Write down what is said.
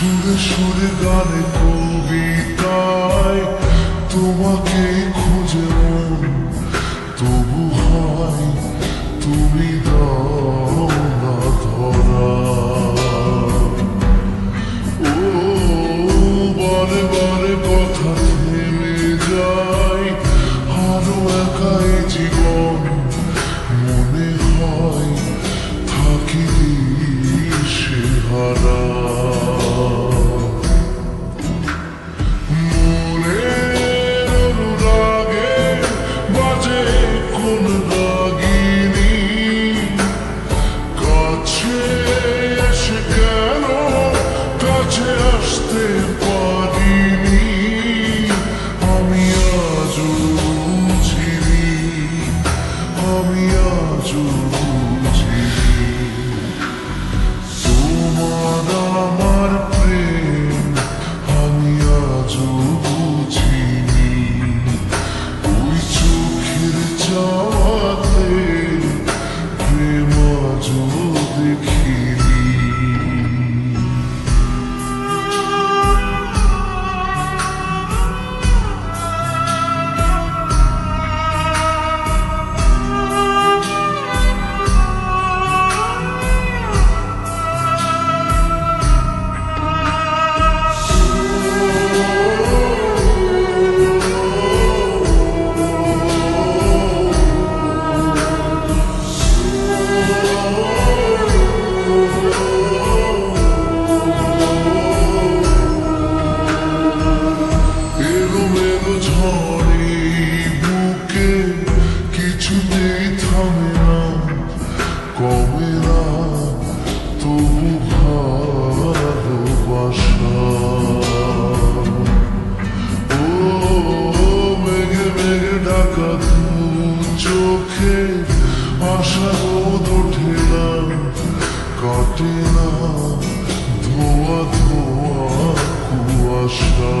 সুরে সুরে গানে কবিতায় তোমাকে খুঁজে মন তবু হয় তুমি চোখে আশা রোদ ওঠে না কাটে না। ধোয়া ধোয়া কুয়াশা।